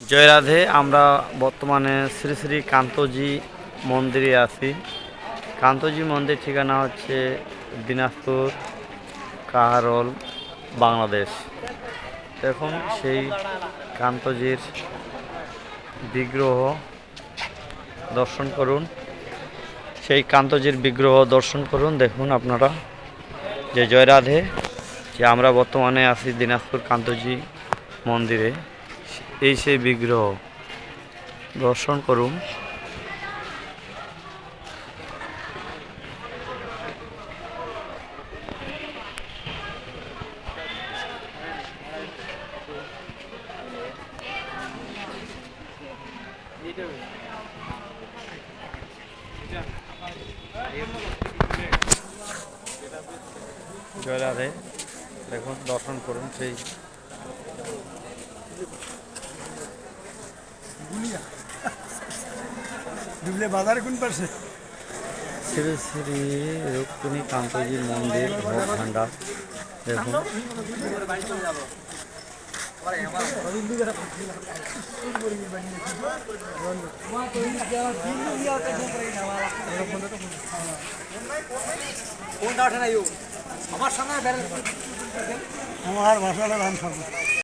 জয় রাধে, আমরা বর্তমানে শ্রী শ্রী কান্তজি মন্দিরে আছি। কান্তজি মন্দির ঠিকানা হচ্ছে দিনাজপুর, কাহারল, বাংলাদেশ। দেখুন, সেই কান্তজির বিগ্রহ দর্শন করুন। সেই কান্তজির বিগ্রহ দর্শন করুন, দেখুন আপনারা। যে জয় রাধে, যে আমরা বর্তমানে আছি দিনাজপুর কান্তজি মন্দিরে। এই সেই বিগ্রহ। দর্শন করুন। জয় রাধে দেখুন দর্শন করুন সেই ডুবলে বাজারে কোন পাশে? শ্রী শ্রী রুক্মিণী কান্তজি মন্দির ভোগ ভাণ্ডার। দেখুন। আমার ভাষাটা ধান খাব